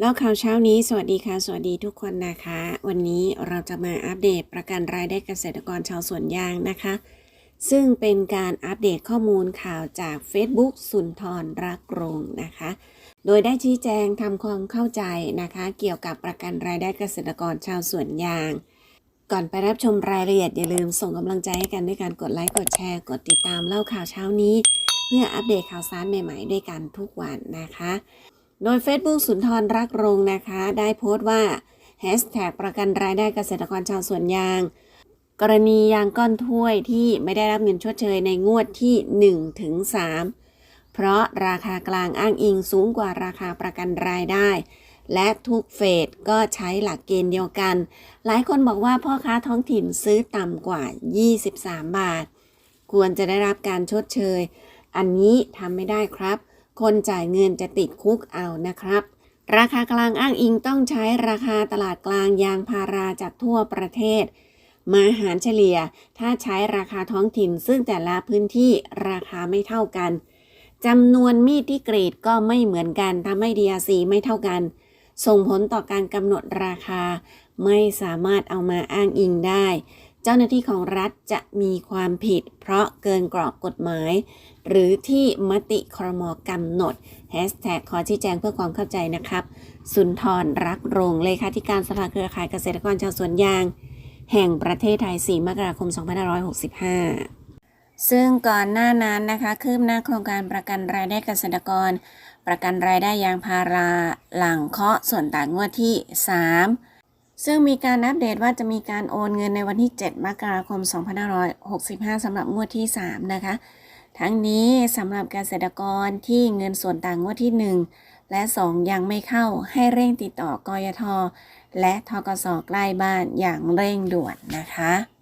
แล้วข่าวเช้านี้ สวัสดีค่ะ สวัสดีทุกคนนะคะ วันนี้เราจะมาอัปเดตประกันรายได้เกษตรกรชาวสวนยางนะคะ ซึ่งเป็นการอัปเดตข้อมูลข่าวจาก Facebook สุนทรรักรงนะคะ โดยได้ชี้แจงทำความเข้าใจนะคะ เกี่ยวกับประกันรายได้เกษตรกรชาวสวนยาง ก่อนไปรับชมรายละเอียดอย่าลืมส่งกำลังใจให้กันด้วยการกดไลค์กดแชร์ กดติดตามเล่าข่าวเช้านี้ เพื่ออัปเดตข่าวสารใหม่ ๆ ด้วยกันทุกวันนะคะ โดย Facebook สุนทรรักรงนะคะ ได้โพสต์ว่า Hashtag ประกันรายได้เกษตรกรชาวสวนยาง กรณียางก้อนถ้วยที่ไม่ได้รับเงินชดเชยในงวดที่1ถึง3เพราะราคากลางอ้างอิงสูงกว่าราคาประกันรายได้ และทุกเฟสก็ใช้หลักเกณฑ์เดียวกัน หลายคนบอกว่าพ่อค้าท้องถิ่นซื้อต่ำกว่า 23 บาท ควรจะได้รับการชดเชย อันนี้ทำไม่ได้ครับ คนจ่ายเงินจะติดคุกเอานะครับ ราคากลางอ้างอิงต้องใช้ราคาตลาดกลางยางพาราจากทั่วประเทศ มาหารเฉลี่ย ถ้าใช้ราคาท้องถิ่นซึ่งแต่ละพื้นที่ราคาไม่เท่ากันจำนวนมีดที่กรีดก็ไม่เหมือนกันทำให้ DRC ไม่เท่ากัน ส่งผลต่อการกำหนดราคา ไม่สามารถเอามาอ้างอิงได้ เจ้าหน้าที่ของรัฐจะมีความผิด เพราะเกินกรอบกฎหมาย หรือที่มติครมกำหนด Hashtag ขอชี้แจงเพื่อความเข้าใจนะครับ สุนทรรักโรงเลขาธิการสภาเครือข่ายเกษตรกรชาวสวนยาง แห่งประเทศไทย 4 มกราคม 2565ซึ่งก่อนหน้านั้นนะคะคืบหน้าโครงการประกันรายได้เกษตรกร ประกันรายได้ยางพาราหลังเคาะส่วนต่างงวดที่ 3 ซึ่งมีการอัปเดตว่าจะมีการโอนเงินในวันที่ 7 มกราคม 2565 สำหรับงวดที่ 3 นะคะ ทั้งนี้สำหรับเกษตรกรที่เงินส่วนต่างงวดที่ 1 และ 2 ยังไม่เข้าให้เร่งติดต่อกยท และทกสใกล้บ้านอย่างเร่งด่วนนะคะ